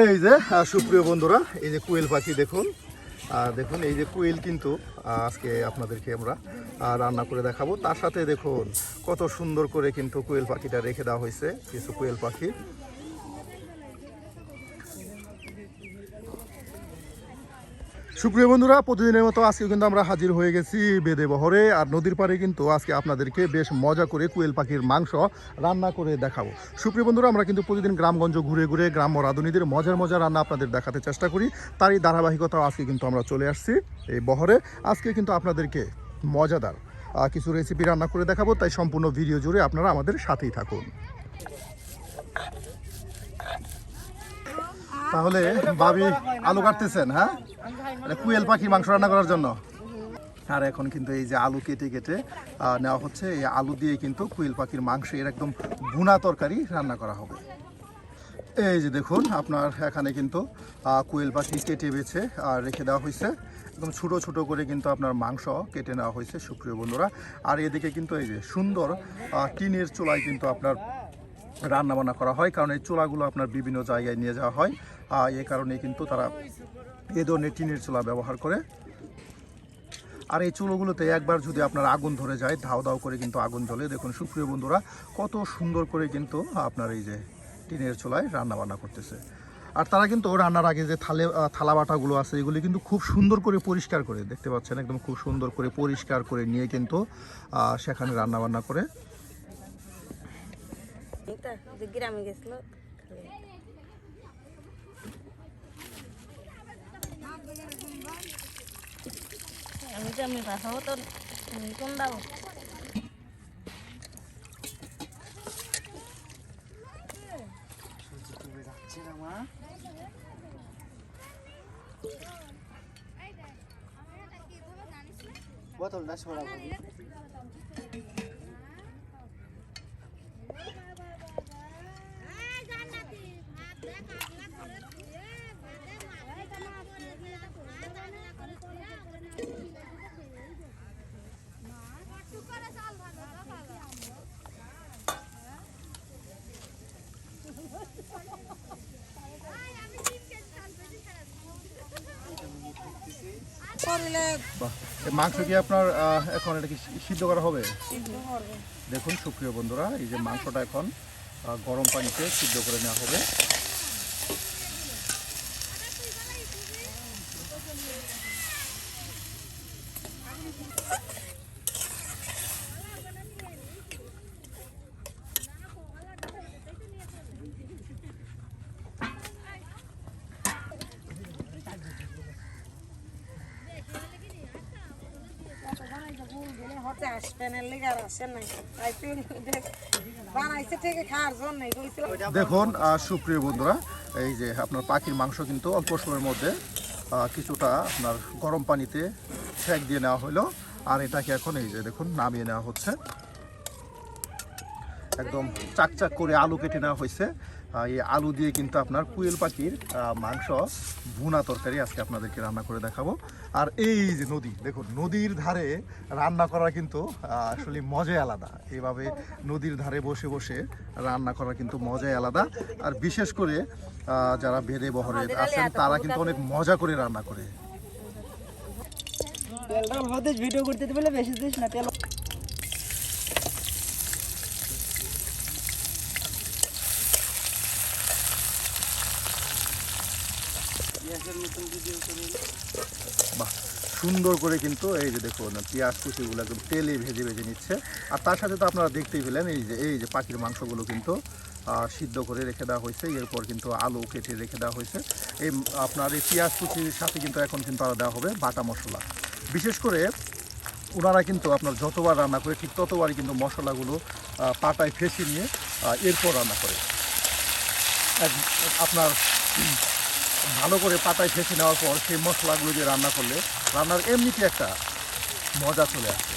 এই যে সুপ্রিয় বন্ধুরা, এই যে কুয়েল পাখি দেখুন। আর দেখুন, এই যে কুয়েল কিন্তু আজকে আপনাদেরকে আমরা রান্না করে দেখাবো। তার সাথে দেখুন, কত সুন্দর করে কিন্তু কুয়েল পাখিটা রেখে দেওয়া হয়েছে, কিছু কুয়েল পাখি। সুপ্রিয় বন্ধুরা, প্রতিদিনের মতো আজকে কিন্তু আমরা হাজির হয়ে গেছি বেদে বহরে, আর নদীর পাড়ে কিন্তু আজকে আপনাদেরকে বেশ মজা করে কুয়েল পাখির মাংস রান্না করে দেখাবো। সুপ্রিয় বন্ধুরা, আমরা কিন্তু প্রতিদিন গ্রামগঞ্জ ঘুরে ঘুরে গ্রাম রাঁধুনিদের মজার মজার রান্না আপনাদের দেখাতে চেষ্টা করি। তারই ধারাবাহিকতা আজকে কিন্তু আমরা চলে আসছি এই বহরে। আজকে কিন্তু আপনাদেরকে মজাদার কিছু রেসিপি রান্না করে দেখাবো, তাই সম্পূর্ণ ভিডিও জুড়ে আপনারা আমাদের সাথেই থাকুন। তাহলে ভাবি আলু কাটতেছেন হ্যাঁ? মানে কুয়েল পাখির মাংস রান্না করার জন্য। আর এখন কিন্তু এই যে আলু কেটে কেটে নেওয়া হচ্ছে, এই আলু দিয়ে কিন্তু কুয়েল পাখির মাংসের একদম ভুনা তরকারি রান্না করা হবে। এই যে দেখুন, আপনার এখানে কিন্তু কুয়েল পাখি কেটে বেছে আর রেখে দেওয়া হয়েছে। একদম ছোটো ছোটো করে কিন্তু আপনার মাংস কেটে নেওয়া হয়েছে, সুপ্রিয় বন্ধুরা। আর এদিকে কিন্তু এই যে সুন্দর টিনের চুলায় কিন্তু আপনার রান্না বান্না করা হয় কারণ এই চুলাগুলো আপনার বিভিন্ন জায়গায় নিয়ে যাওয়া হয়। আহ, এই কারণে কিন্তু তারা এ ধরনের টিনের চুলা ব্যবহার করে। আর এই চুলোগুলোতে একবার যদি আপনার আগুন ধরে যায় ধাও ধাও করে কিন্তু আগুন জ্বলে। দেখুন সুপ্রিয় বন্ধুরা কত সুন্দর করে কিন্তু আপনার এই যে টিনের চুলায় রান্না বান্না করতেছে। আর তারা কিন্তু রান্নার আগে যে থালে থালা বাটাগুলো আছে এগুলি কিন্তু খুব সুন্দর করে পরিষ্কার করে দেখতে পাচ্ছেন? একদম খুব সুন্দর করে পরিষ্কার করে নিয়ে কিন্তু সেখানে রান্না বান্না করে। এটা যে গ্রামে গেছিল আমি তো আমি পাঠাবো তো তুমি কোন দাও বোতলটা সরাবো মাংস কি আপনার এখন এটা কি সিদ্ধ করা হবে? দেখুন সুপ্রিয় বন্ধুরা এই যে মাংসটা এখন গরম পানিতে সিদ্ধ করে নেওয়া হবে আসবেন লিগে আর আসেন নাই তাই তুই বানাইছে ঠিক খাওয়ার জন্য কইছিল দেখুন সুপ্রিয় বন্ধুরা, এই যে আপনার পাখির মাংস কিন্তু অল্প সময়ের মধ্যে কিছুটা আপনার গরম পানিতে সেক দিয়ে নেওয়া হলো। আর এটাকে এখন এই যে দেখুন, নামিয়ে নেওয়া হচ্ছে। একদম চাকচাক করে আলু কেটে নেওয়া হয়েছে। এই আলু দিয়ে কিন্তু আপনার কুয়েল পাখির মাংস ভুনা তরকারি আজকে আপনাদেরকে রান্না করে দেখাবো। আর এই যে নদী দেখুন নদীর ধারে রান্না করা কিন্তু আসলে মজাই আলাদা। এভাবে নদীর ধারে বসে বসে রান্না করা কিন্তু মজাই আলাদা। আর বিশেষ করে যারা বেদে বহরে আছেন তারা কিন্তু অনেক মজা করে রান্না করে। তেলটা ভিডিও করতে বলে বেশি দিস না তেল গ্যাসের মতন ভিডিও করে বাহ, সুন্দর করে কিন্তু এই যে দেখুন, পেঁয়াজ কুচিগুলো একদম তেলে ভেজে ভেজে নিচ্ছে। আর তার সাথে তো আপনারা দেখতেই পেলেন, এই যে এই যে পাখির মাংসগুলো কিন্তু সিদ্ধ করে রেখে দেওয়া হয়েছে। এরপর কিন্তু আলু কেটে রেখে দেওয়া হয়েছে। এই, আপনার এই পেঁয়াজ কুচির সাথে কিন্তু এখন কিন্তু আরও দেওয়া হবে বাটা মশলা। বিশেষ করে ওনারা কিন্তু আপনার যতবার রান্না করে, ঠিক ততবারই কিন্তু মশলাগুলো পাটায় ফেসে নিয়ে এরপর রান্না করে। আপনার ভালো করে পাতায় ফেসে নেওয়ার পর সেই মশলাগুলো দিয়ে রান্না করলে রান্নার এমনিতে একটা মজা চলে আসে।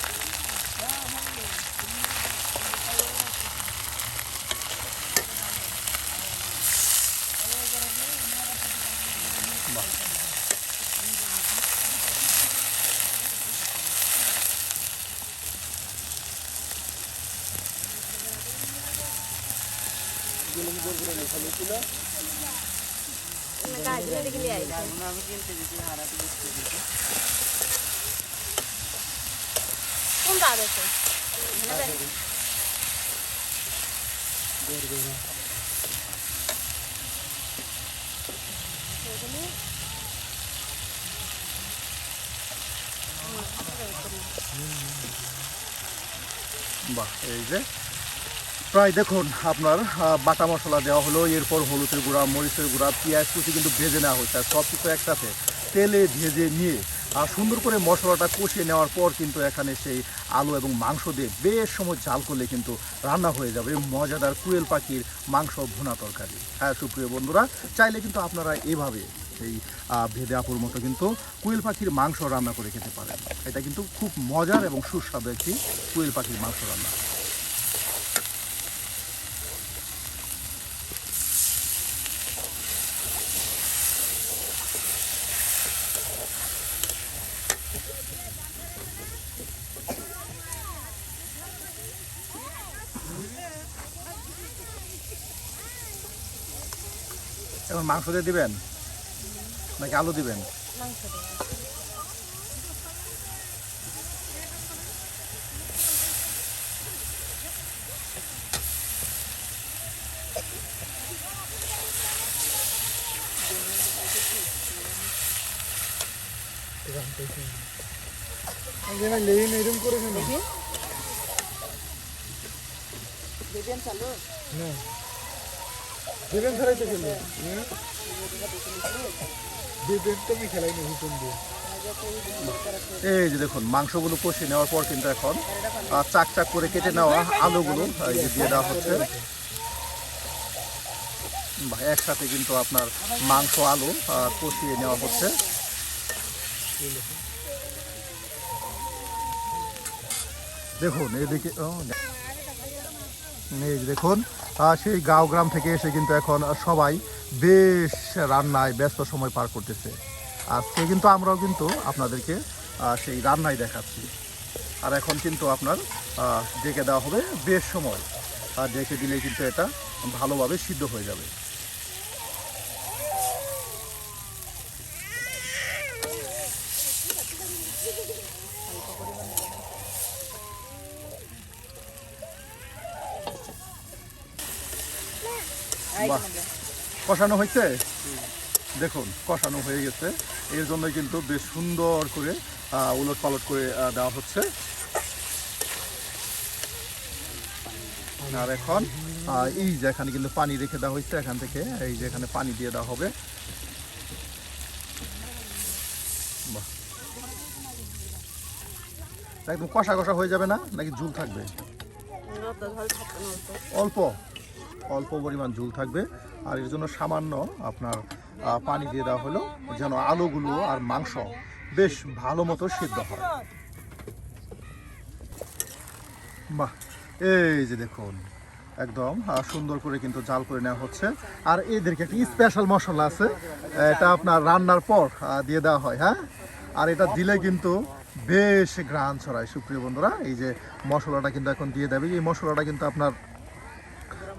কাজ করে গেলে আইছে এখন আমি কিনতে দিচ্ছি হারাতে দিচ্ছি কোন কাজ আছে বাহ এই যে প্রায় দেখুন, আপনার বাটা মশলা দেওয়া হলো, এরপর হলুদের গুঁড়া, মরিচের গুঁড়া, পেঁয়াজ কুচি কিন্তু ভেজে নেওয়া হয়েছে, আর সব কিছু একসাথে তেলে ভেজে নিয়ে, আর সুন্দর করে মশলাটা কষিয়ে নেওয়ার পর কিন্তু এখানে সেই আলু এবং মাংস দিয়ে বেশ সময় জাল করলে কিন্তু রান্না হয়ে যাবে মজাদার কুয়েল পাখির মাংস ভুনা তরকারি। হ্যাঁ সুপ্রিয় বন্ধুরা, চাইলে কিন্তু আপনারা এভাবে এই ভেদে আপুর মতো কিন্তু কুয়েল পাখির মাংস রান্না করে খেতে পারেন। এটা কিন্তু খুব মজার এবং সুস্বাদু একটি কুয়েল পাখির মাংস রান্না। এখন মাংস দিয়ে দিবেন? নাকি আলু দিবেন? মাংস দেবো দেখি দেবেন চালু দেবেন ছাড়াই তো খেলবে। দেবেন তো আমি খেলাই নি হুকুম দিয়ে এই যে দেখুন, মাংসগুলো কষে নেওয়ার পর কিন্তু এখন চাক চাক করে কেটে নেওয়া আলুগুলো এই যে দিয়ে দেওয়া হচ্ছে। একসাথে কিন্তু আপনার মাংস, আলু কষিয়ে নেওয়া হচ্ছে। দেখুন, এদিকে এই দেখুন সেই গাঁও গ্রাম থেকে এসে কিন্তু এখন সবাই বেশ রান্নায় ব্যস্ত সময় পার করতেছে। আজকে কিন্তু আমরাও কিন্তু আপনাদেরকে সেই রান্নাই দেখাচ্ছি। আর এখন কিন্তু আপনার ডেকে দেওয়া হবে বেশ সময়। আর ডেকে দিলে কিন্তু এটা ভালোভাবে সিদ্ধ হয়ে যাবে। বাহ। কষানো হয়েছে? দেখুন কষানো হয়ে গেছে। এর জন্য কিন্তু বেশ সুন্দর করে উলট পালট করে দেওয়া হচ্ছে। আর এখন এই যে এখানে কিন্তু পানি রেখে দেওয়া হয়েছে এখান থেকে এই যে এখানে পানি দিয়ে দেওয়া হবে। একদম কষা কষা হয়ে যাবে না? নাকি ঝুল থাকবে? অল্প? অল্প পরিমাণ ঝুল থাকবে। আর এর জন্য সামান্য আপনার পানি দিয়ে দেওয়া হলো, যেন আলুগুলো আর মাংস বেশ ভালো মতো সিদ্ধ হয়। বাহ, এই যে দেখুন, একদম সুন্দর করে কিন্তু জাল করে নেওয়া হচ্ছে। আর এদেরকে একটি স্পেশাল মশলা আছে, এটা আপনার রান্নার পর দিয়ে দেওয়া হয় হ্যাঁ? আর এটা দিলে কিন্তু বেশ গ্রান ছড়ায়, সুপ্রিয় বন্ধুরা। এই যে মশলাটা কিন্তু এখন দিয়ে দেবে, এই মশলাটা কিন্তু আপনার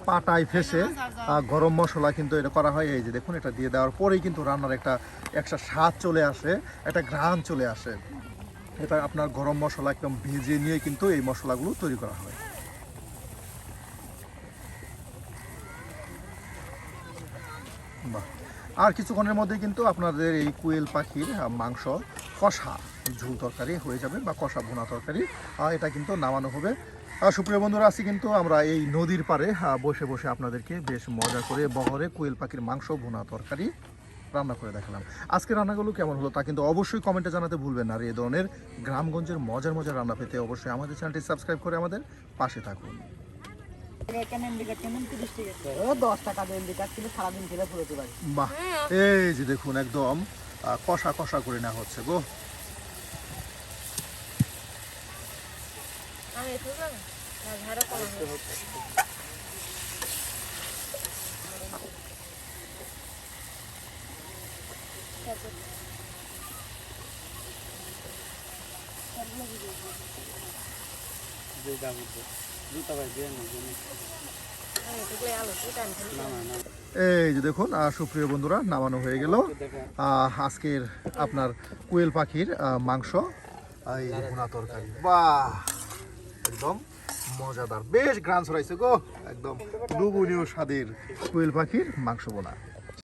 পাটায় ফেসে গরম মশলা কিন্তু এটা করা হয়। এই যে দেখুন, এটা দিয়ে দেওয়ার পরেই কিন্তু রান্নার একটা একটা স্বাদ চলে আসে, একটা ঘ্রাণ চলে আসে। এটা আপনার গরম মশলা একদম ভেজে নিয়ে কিন্তু এই মশলাগুলো তৈরি করা হয়। আর কিছুক্ষণের মধ্যে কিন্তু আপনাদের এই কুয়েল পাখির মাংস কষা, ঝুল তরকারি হয়ে যাবে বা কষা ভুনা তরকারি এটা কিন্তু নামানো হবে। সুপ্রিয় বন্ধুরা আছি কিন্তু আমরা এই নদীর আহ, বসে বসে আপনাদেরকে বেশ মজা করে বহরে কুয়েল পাখির মাংস ভুনা তরকারি রান্না করে দেখালাম। আজকে রান্নাগুলো কেমন হলো তা কিন্তু অবশ্যই কমেন্টে জানাতে ভুলবেন না। আর এই ধরনের গ্রামগঞ্জের মজার মজার রান্না পেতে অবশ্যই আমাদের চ্যানেলটি সাবস্ক্রাইব করে আমাদের পাশে থাকুন। পারি বাহ এই যে দেখুন একদম কষা কষা করে নেওয়া হচ্ছে গো। এই যে দেখুন সুপ্রিয় বন্ধুরা, নামানো হয়ে গেল। আজকের আপনার কুয়েল পাখির মাংস। এই ভুনা তরকারি। বাহ! একদম মজাদার। বেশ গ্রান্স ছড়াইছে গো। একদম ডুবনীয় স্বাদের কোয়েল পাখির মাংস বোনা।